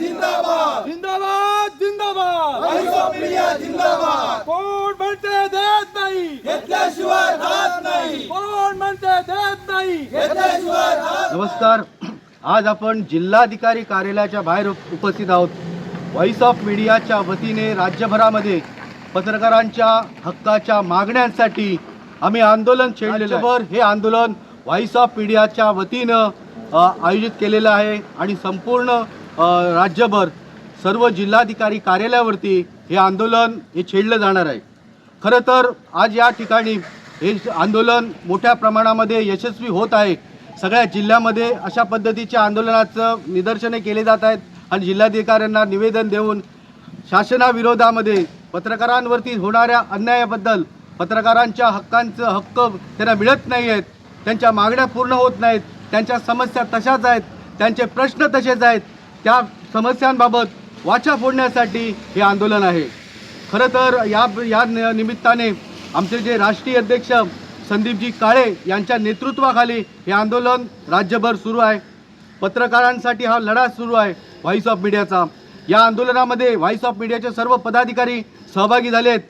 जिंदाबाद. जिंदाबाद जिंदाबाद. व्हॉइस ऑफ मीडिया जिंदाबाद. कोण म्हणते देत नाही? घेतल्याशिवाय राहत नाही. कोण म्हणते देत नाही? घेतल्याशिवाय नमस्कार. आज आपण जिल्हाधिकारी कार्यालयाच्या बाहेर उप- उपस्थित आहोत. व्हॉइस ऑफ मीडियाच्या वतीने राज्यभरामध्ये पत्रकारांच्या हक्काच्या मागण्यांसाठी आम्ही आंदोलन छेडलेलं आहे. हे आंदोलन व्हॉइस ऑफ मीडियाच्या वतीनं आयोजित केलेलं आहे आणि संपूर्ण राज्यभर सर्व जिल्हाधिकारी कार्यालयावरती हे आंदोलन हे छेडलं जाणार आहे. खरं तर आज या ठिकाणी हे आंदोलन मोठ्या प्रमाणामध्ये यशस्वी होत आहे. सगळ्या जिल्ह्यामध्ये अशा पद्धतीच्या आंदोलनाचं निदर्शने केले जात आहेत आणि जिल्हाधिकाऱ्यांना निवेदन देऊन शासनाविरोधामध्ये पत्रकारांवरती होणाऱ्या अन्यायाबद्दल पत्रकारांच्या हक्कांचं हक्क त्यांना मिळत नाही आहेत त्यांच्या मागण्या पूर्ण होत नाहीत त्यांच्या समस्या तशाच आहेत त्यांचे प्रश्न तसेच आहेत. त्या समस्यांबाबत वाचा फोडण्यासाठी हे आंदोलन आहे. खरं तर या या निमित्ताने आमचे जे राष्ट्रीय अध्यक्ष संदीपजी काळे यांच्या नेतृत्वाखाली हे आंदोलन राज्यभर सुरू आहे. पत्रकारांसाठी हा लढा सुरू आहे व्हॉइस ऑफ मीडियाचा या आंदोलनामध्ये व्हॉइस ऑफ मीडियाचे सर्व पदाधिकारी सहभागी झाले आहेत.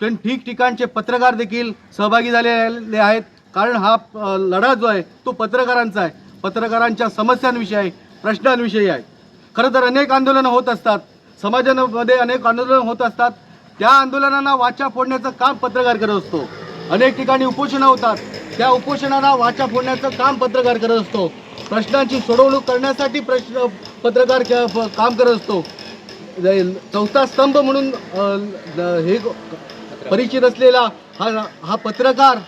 पण ठिकठिकाणचे पत्रकार देखील सहभागी झालेले आहेत. कारण हा लढा जो आहे तो पत्रकारांचा आहे. पत्रकारांच्या समस्यांविषयी आहे प्रश्नांविषयी आहे. खरं तर अनेक आंदोलनं होत असतात. समाजामध्ये अनेक आंदोलनं होत असतात. त्या आंदोलनांना वाचा फोडण्याचं काम पत्रकार करत असतो. अनेक ठिकाणी उपोषणं होतात. त्या उपोषणाला वाचा फोडण्याचं काम पत्रकार करत असतो. प्रश्नांची सोडवणूक करण्यासाठी प्रश्न पत्रकार क- काम करत असतो. चौथा स्तंभ म्हणून हे परिचित असलेला हा हा पत्रकार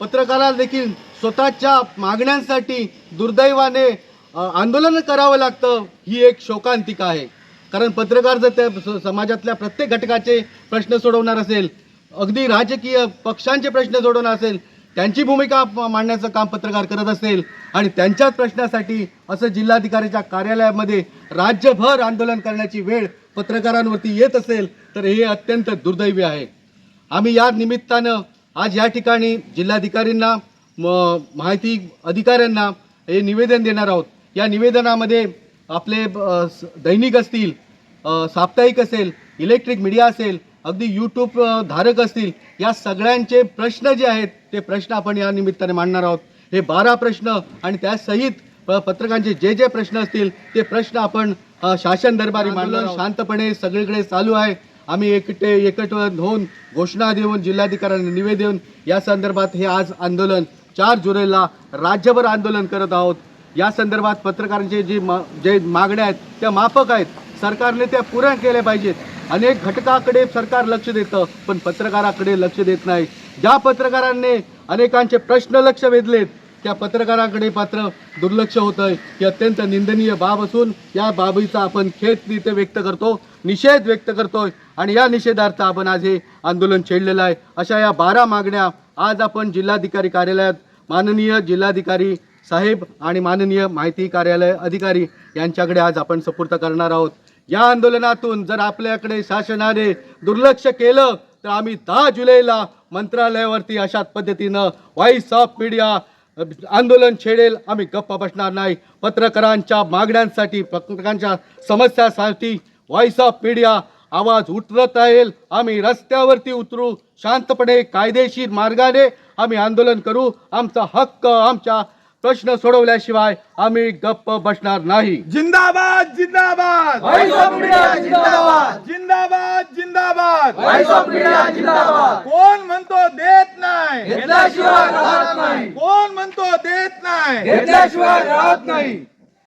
पत्रकाराला देखील स्वतःच्या मागण्यांसाठी दुर्दैवाने आंदोलन करावं लागतं ही एक शोकांतिका आहे. कारण पत्रकार जर त्या स- समाजातल्या प्रत्येक घटकाचे प्रश्न सोडवणार असेल अगदी राजकीय पक्षांचे प्रश्न सोडवणार असेल त्यांची भूमिका मांडण्याचं काम पत्रकार करत असेल आणि त्यांच्याच प्रश्नासाठी असं जिल्हाधिकाऱ्याच्या कार्यालयामध्ये राज्यभर आंदोलन करण्याची वेळ पत्रकारांवरती येत असेल तर हे अत्यंत दुर्दैवी आहे. आम्ही या निमित्तानं आज या ठिकाणी जिल्हाधिकारींना म माहिती अधिकाऱ्यांना हे निवेदन देणार आहोत. या निवेदनामध्ये आपले दैनिक असतील साप्ताहिक असेल इलेक्ट्रिक मीडिया असेल अगदी यूट्यूब धारक असतील या सगळ्यांचे प्रश्न जे आहेत ते प्रश्न आपण या निमित्ताने मांडणार आहोत. हे बारा प्रश्न आणि त्यासहित प- पत्रकारांचे जे जे प्रश्न असतील ते प्रश्न आपण शासन दरबारी मांडलं शांतपणे सगळीकडे चालू आहे. आम्ही एकटे एकट होऊन घोषणा देऊन जिल्हाधिकाऱ्यांना निवेदन या संदर्भात हे आज आंदोलन चार जुलैला राज्यभर आंदोलन करत आहोत. या संदर्भात पत्रकारांचे जे मा जे मागण्या आहेत त्या माफक आहेत. सरकारने त्या पूर्ण केल्या पाहिजेत. अनेक घटकाकडे सरकार लक्ष देतं पण पत्रकाराकडे लक्ष देत नाही. ज्या पत्रकारांनी अनेकांचे प्रश्न लक्ष वेधलेत त्या पत्रकाराकडे मात्र दुर्लक्ष होतं आहे ही अत्यंत निंदनीय बाब असून या बाबीचा आपण खेद इथे व्यक्त करतो निषेध व्यक्त करतोय. आणि या निषेधार्थ आपण आज हे आंदोलन छेडलेलं आहे. अशा या बारा मागण्या आज आपण जिल्हाधिकारी कार्यालयात माननीय जिल्हाधिकारी साहेब आणि माननीय माहिती कार्यालय अधिकारी यांच्याकडे आज आपण सपूर्त करणार आहोत. या आंदोलनातून जर आपल्याकडे शासनाने दुर्लक्ष केलं तर आम्ही दहा जुलैला मंत्रालयावरती अशाच पद्धतीनं व्हॉइस ऑफ मीडिया आंदोलन छेडेल. आम्ही गप्प बसणार नाही. पत्रकारांच्या मागण्यांसाठी पत्रकारांच्या समस्यासाठी व्हॉइस ऑफ मीडिया आवाज उठवत राहील. आम्ही रस्त्यावरती उतरू. शांतपणे कायदेशीर मार्गाने आम्ही आंदोलन करू. आमचा हक्क आमच्या प्रश्न सोडवल्याशिवाय आम्ही गप्प बसणार नाही. जिंदाबाद जिंदाबाद! जिंदाबाद! जिंदाबाद जिंदाबाद! कोण म्हणतो देत नाही? घेतल्याशिवाय राहत नाही! कोण म्हणतो देत नाही? घेतल्याशिवाय राहत नाही!